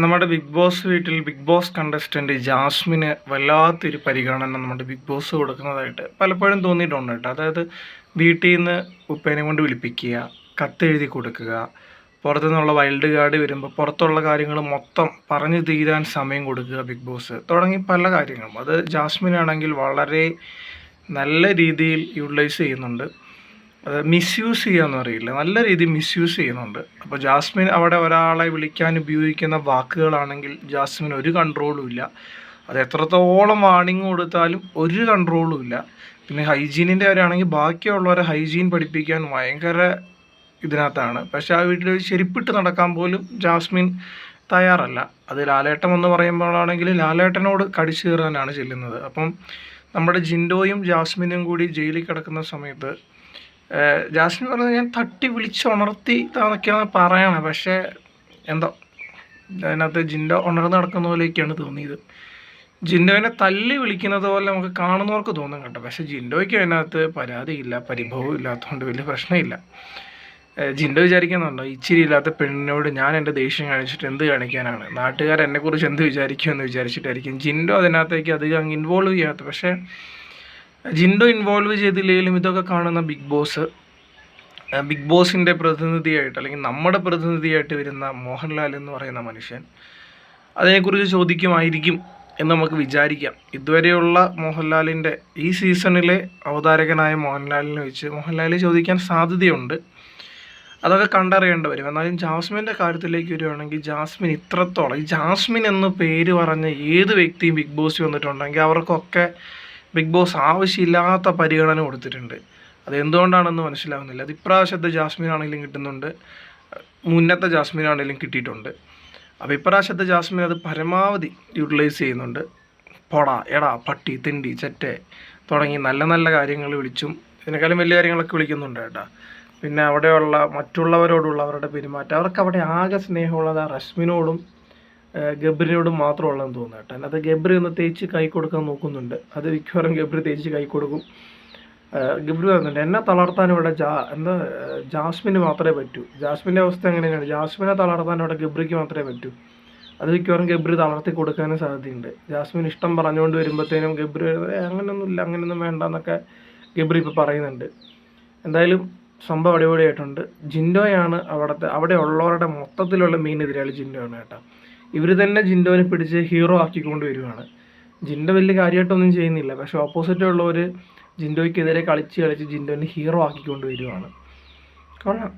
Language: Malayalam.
നമ്മുടെ ബിഗ് ബോസ് വീട്ടിൽ ബിഗ് ബോസ് കണ്ടസ്റ്റന്റ് ജാസ്മിന് വല്ലാത്തൊരു പരിഗണന നമ്മുടെ ബിഗ് ബോസ് കൊടുക്കുന്നതായിട്ട് പലപ്പോഴും തോന്നിയിട്ടുണ്ട് കേട്ടോ. അതായത് വീട്ടിൽ നിന്ന് ഉപ്പേനെ കൊണ്ട് വിളിപ്പിക്കുക കത്തെഴുതി കൊടുക്കുക പുറത്തു നിന്നുള്ള വൈൽഡ് കാർഡ് വരുമ്പോൾ പുറത്തുള്ള കാര്യങ്ങൾ മൊത്തം പറഞ്ഞു തീരാൻ സമയം കൊടുക്കുക ബിഗ് ബോസ് തുടങ്ങി പല കാര്യങ്ങളും. അത് ജാസ്മിനാണെങ്കിൽ വളരെ നല്ല രീതിയിൽ യൂട്ടിലൈസ് ചെയ്യുന്നുണ്ട്. മിസ്യൂസ് ചെയ്യാന്ന് അറിയില്ല നല്ല രീതിയിൽ മിസ്യൂസ് ചെയ്യുന്നുണ്ട്. അപ്പോൾ ജാസ്മിൻ അവിടെ ഒരാളെ വിളിക്കാൻ ഉപയോഗിക്കുന്ന വാക്കുകളാണെങ്കിൽ ജാസ്മിൻ ഒരു കൺട്രോളും ഇല്ല. അത് എത്രത്തോളം വാണിംഗ് കൊടുത്താലും ഒരു കൺട്രോളും ഇല്ല. പിന്നെ ഹൈജീനിന്റെ കാര്യമാണെങ്കിൽ ബാക്കിയുള്ളവരെ ഹൈജീൻ പഠിപ്പിക്കാൻ ഭയങ്കര ഇതിനകത്താണ്. പക്ഷേ ആ വീട്ടിൽ ചെരുപ്പിട്ട് നടക്കാൻ പോലും ജാസ്മിൻ തയ്യാറല്ല. അത് ലാലേട്ടൻ എന്ന് പറയുമ്പോഴാണെങ്കിൽ ലാലേട്ടനോട് കടിച്ചു കയറാനാണ് ചെല്ലുന്നത്. അപ്പം നമ്മുടെ ജിൻഡോയും ജാസ്മിനും കൂടി ജയിലിൽ കിടക്കുന്ന സമയത്ത് ജാസ്മിൻ പറഞ്ഞത് ഞാൻ തട്ടി വിളിച്ചുണർത്തി എന്നൊക്കെയാണ് പറയണത് പക്ഷേ എന്തോ അതിനകത്ത് ജിൻഡോ ഉണർന്ന് നടക്കുന്ന പോലെയൊക്കെയാണ് തോന്നിയത്. ജിൻഡോനെ തല്ലി വിളിക്കുന്നത് പോലെ നമുക്ക് കാണുന്നവർക്ക് തോന്നും കേട്ടോ. പക്ഷേ ജിൻഡോയ്ക്ക് അതിനകത്ത് പരാതിയില്ല പരിഭവം ഇല്ലാത്തതുകൊണ്ട് വലിയ പ്രശ്നമില്ല. ജിൻഡോ വിചാരിക്കുന്നുണ്ടോ ഇച്ചിരി ഇല്ലാത്ത പെണ്ണിനോട് ഞാൻ എന്റെ ദേഷ്യം കാണിച്ചിട്ട് എന്ത് കാണിക്കാനാണ്? നാട്ടുകാർ എന്നെക്കുറിച്ച് എന്ത് വിചാരിക്കുമെന്ന് വിചാരിച്ചിട്ടായിരിക്കും ജിൻഡോ അതിനകത്തേക്ക് അധികം ഇൻവോൾവ് ചെയ്യാത്ത പക്ഷേ ജിൻഡോ ഇൻവോൾവ് ചെയ്തില്ലെങ്കിലും ഇതൊക്കെ കാണുന്ന ബിഗ് ബോസ് ബിഗ് ബോസിന്റെ പ്രതിനിധിയായിട്ട് അല്ലെങ്കിൽ നമ്മുടെ പ്രതിനിധിയായിട്ട് വരുന്ന മോഹൻലാൽ എന്ന് പറയുന്ന മനുഷ്യൻ അതിനെക്കുറിച്ച് ചോദിക്കുമായിരിക്കും എന്ന് നമുക്ക് വിചാരിക്കാം. ഇതുവരെയുള്ള മോഹൻലാലിന്റെ ഈ സീസണിലെ അവതാരകനായ മോഹൻലാലിനെ വെച്ച് മോഹൻലാൽ ചോദിക്കാൻ സാധ്യതയുണ്ട്. അതൊക്കെ കണ്ടറിയേണ്ടി വരും. എന്നാലും ജാസ്മിന്റെ കാര്യത്തിലേക്ക് വരികയാണെങ്കിൽ ജാസ്മിൻ ഇത്രത്തോളം ഈ ജാസ്മിൻ എന്ന് പേര് പറഞ്ഞ ഏത് വ്യക്തിയും ബിഗ് ബോസ് വന്നിട്ടുണ്ടെങ്കിൽ അവർക്കൊക്കെ ബിഗ് ബോസ് ആവശ്യമില്ലാത്ത പരിഗണന കൊടുത്തിട്ടുണ്ട്. അതെന്തുകൊണ്ടാണെന്ന് മനസ്സിലാവുന്നില്ല. അത് ഇപ്രാവശ്യത്തെ ജാസ്മിൻ ആണെങ്കിലും കിട്ടുന്നുണ്ട്. മുന്നത്തെ ജാസ്മിൻ ആണെങ്കിലും കിട്ടിയിട്ടുണ്ട്. അപ്പോൾ ഇപ്രാവശ്യത്തെ ജാസ്മിൻ അത് പരമാവധി യൂട്ടിലൈസ് ചെയ്യുന്നുണ്ട്. പൊട എടാ പട്ടി തിണ്ടി ചെറ്റെ തുടങ്ങി നല്ല നല്ല കാര്യങ്ങൾ വിളിച്ചും ഇതിനേക്കാളും വലിയ കാര്യങ്ങളൊക്കെ വിളിക്കുന്നുണ്ട് കേട്ടോ. പിന്നെ അവിടെയുള്ള മറ്റുള്ളവരോടുള്ള അവരുടെ പെരുമാറ്റം. അവർക്ക് അവിടെ ആകെ സ്നേഹമുള്ളത് ആ റസ്മിനോടും ഗബ്രിനോടും മാത്രമുള്ളതെന്ന് തോന്നുന്നു കേട്ടോ. അതിനകത്ത് ഗബ്രി ഒന്ന് തേച്ച് കൈ കൊടുക്കാൻ നോക്കുന്നുണ്ട്. അത് മിക്കവാറും ഗബ്രി തേച്ച് കൈ കൊടുക്കും. ഗബ്രി പറയുന്നുണ്ട് എന്നെ തളർത്താൻ ഇവിടെ ജാ എന്താ ജാസ്മിന് മാത്രമേ പറ്റൂ. ജാസ്മിന്റെ അവസ്ഥ എങ്ങനെയാണ്? ജാസ്മിനെ തളർത്താൻ ഇവിടെ ഗബ്രിക്ക് മാത്രമേ പറ്റൂ. അത് മിക്കവാറും ഗബ്രി തളർത്തി കൊടുക്കാനും സാധ്യതയുണ്ട്. ജാസ്മിൻ ഇഷ്ടം പറഞ്ഞുകൊണ്ട് വരുമ്പോഴത്തേനും ഗബ്രി അങ്ങനെയൊന്നും ഇല്ല അങ്ങനെയൊന്നും വേണ്ട എന്നൊക്കെ ഗബ്രി ഇപ്പോൾ പറയുന്നുണ്ട്. എന്തായാലും സംഭവം അടിപൊളിയായിട്ടുണ്ട്. ജിൻഡോയാണ് അവിടുത്തെ അവിടെ ഉള്ളവരുടെ മൊത്തത്തിലുള്ള മെയിൻ എതിരാളി ജിൻഡോയാണ് കേട്ടോ. ഇവർ തന്നെ ജിൻഡോനെ പിടിച്ച് ഹീറോ ആക്കിക്കൊണ്ട് വരികയാണ് ജിൻഡോ വലിയ കാര്യമായിട്ടൊന്നും ചെയ്യുന്നില്ല. പക്ഷെ ഓപ്പോസിറ്റ് ഉള്ളവർ ജിൻഡോയ്ക്കെതിരെ കളിച്ച് കളിച്ച് ജിൻഡോനെ ഹീറോ ആക്കിക്കൊണ്ട് വരികയാണ് കൊള്ളാം.